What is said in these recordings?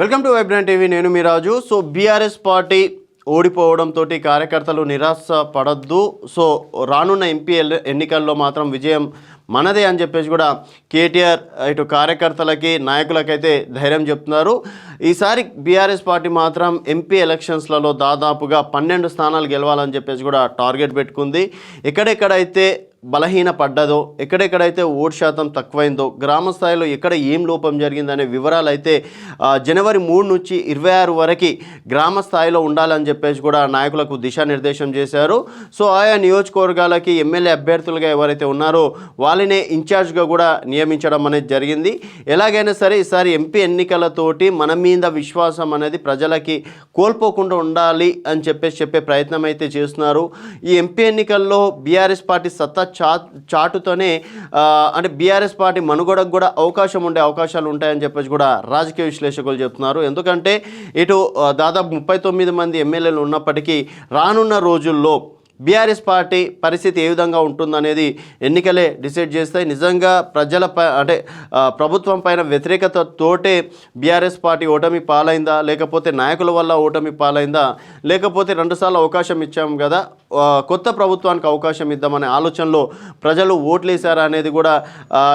Welcome to vibrant TV నేను మీ Raju. So BRS party ఓడిపోవడంతో కార్యకర్తలు నిరాశ పడద్దు. సో రానున్న ఎంపీ ఎన్నికల్లో మాత్రం విజయం మనదే అని చెప్పేసి కూడా కేటీఆర్ ఇటు కార్యకర్తలకి నాయకులకైతే ధైర్యం చెప్తున్నారు. ఈసారి బీఆర్ఎస్ పార్టీ మాత్రం ఎంపీ ఎలక్షన్స్లలో దాదాపుగా పన్నెండు స్థానాలు గెలవాలని చెప్పేసి కూడా టార్గెట్ పెట్టుకుంది. ఎక్కడెక్కడైతే బలహీన పడ్డదో ఎక్కడెక్కడైతే ఓటు శాతం తక్కువైందో గ్రామ స్థాయిలో ఎక్కడ ఏం లోపం జరిగిందనే వివరాలు అయితే జనవరి మూడు నుంచి ఇరవై ఆరు వరకు గ్రామ స్థాయిలో ఉండాలని చెప్పేసి కూడా నాయకులకు దిశానిర్దేశం చేశారు. సో ఆయా నియోజకవర్గాలకి ఎమ్మెల్యే అభ్యర్థులుగా ఎవరైతే ఉన్నారో వాళ్ళనే ఇన్ఛార్జ్గా కూడా నియమించడం అనేది జరిగింది. ఎలాగైనా సరే ఈసారి ఎంపీ ఎన్నికలతోటి మన మీద విశ్వాసం అనేది ప్రజలకి కోల్పోకుండా ఉండాలి అని చెప్పేసి చెప్పే ప్రయత్నం అయితే చేస్తున్నారు. ఈ ఎంపీ ఎన్నికల్లో బీఆర్ఎస్ పార్టీ సత్తా చా చాటుతోనే అంటే బీఆర్ఎస్ పార్టీ మనుగడకు కూడా అవకాశం ఉండే అవకాశాలు ఉంటాయని చెప్పేసి కూడా రాజకీయ విశ్లేషకులు చెప్తున్నారు. ఎందుకంటే ఇటు దాదాపు ముప్పై తొమ్మిది మంది ఎమ్మెల్యేలు ఉన్నప్పటికీ రానున్న రోజుల్లో బీఆర్ఎస్ పార్టీ పరిస్థితి ఏ విధంగా ఉంటుందనేది ఎన్నికలే డిసైడ్ చేస్తాయి. నిజంగా ప్రజల అంటే ప్రభుత్వం పైన వ్యతిరేకతతోటే బీఆర్ఎస్ పార్టీ ఓటమి పాలైందా? లేకపోతే నాయకుల వల్ల ఓటమి పాలైందా? లేకపోతే రెండుసార్లు అవకాశం ఇచ్చాం కదా? కొత్త ప్రభుత్వానికి అవకాశం ఇద్దామనే ఆలోచనలో ప్రజలు ఓట్లేశారా అనేది కూడా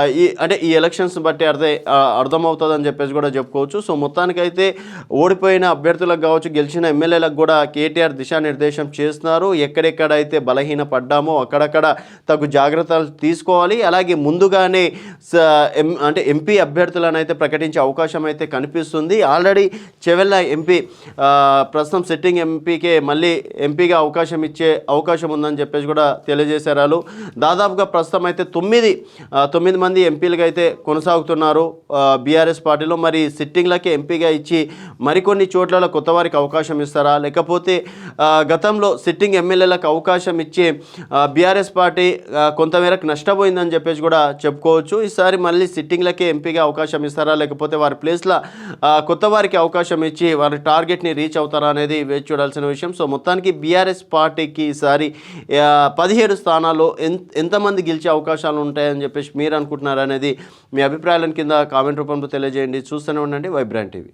ఈ అంటే ఈ ఎలక్షన్స్ బట్టి అర్థం అర్థమవుతుందని చెప్పేసి కూడా చెప్పుకోవచ్చు. సో మొత్తానికైతే ఓడిపోయిన అభ్యర్థులకు కావచ్చు గెలిచిన ఎమ్మెల్యేలకు కూడా కేటీఆర్ దిశానిర్దేశం చేస్తున్నారు. ఎక్కడెక్కడైతే బలహీన పడ్డామో అక్కడక్కడ తగు జాగ్రత్తలు తీసుకోవాలి. అలాగే ముందుగానే స- ఎం- అంటే ఎంపీ అభ్యర్థులను అయితే ప్రకటించే అవకాశం అయితే కనిపిస్తుంది. ఆల్రెడీ చెవెల్ల ఎంపీ ప్రస్తుతం సిట్టింగ్ ఎంపీకే మళ్ళీ ఎంపీగా అవకాశం ఇచ్చే అవకాశం ఉందని చెప్పేసి కూడా తెలియజేశారు వాళ్ళు దాదాపుగా ప్రస్తుతం అయితే తొమ్మిది తొమ్మిది మంది ఎంపీలుగా అయితే కొనసాగుతున్నారు బీఆర్ఎస్ పార్టీలో. మరి సిట్టింగ్లకి ఎంపీగా ఇచ్చి మరికొన్ని చోట్ల కొత్త వారికి అవకాశం ఇస్తారా? లేకపోతే గతంలో సిట్టింగ్ ఎమ్మెల్యేలకు అవకాశం ఇచ్చి బీఆర్ఎస్ పార్టీ కొంతమేరకు నష్టపోయిందని చెప్పేసి కూడా చెప్పుకోవచ్చు. ఈసారి మళ్ళీ సిట్టింగ్లకే ఎంపీగా అవకాశం ఇస్తారా? లేకపోతే వారి ప్లేస్లో కొత్త వారికి అవకాశం ఇచ్చి వారి టార్గెట్ని రీచ్ అవుతారా అనేది వేచి చూడాల్సిన విషయం. సో మొత్తానికి బీఆర్ఎస్ పార్టీకి ఈసారి పదిహేడు స్థానాల్లో ఎంత ఎంతమంది గెలిచే అవకాశాలు ఉంటాయని చెప్పేసి మీరు అనుకుంటున్నారు అనేది మీ అభిప్రాయాలను కింద కామెంట్ రూపంలో తెలియజేయండి. చూస్తూనే ఉండండి. Vibrant TV.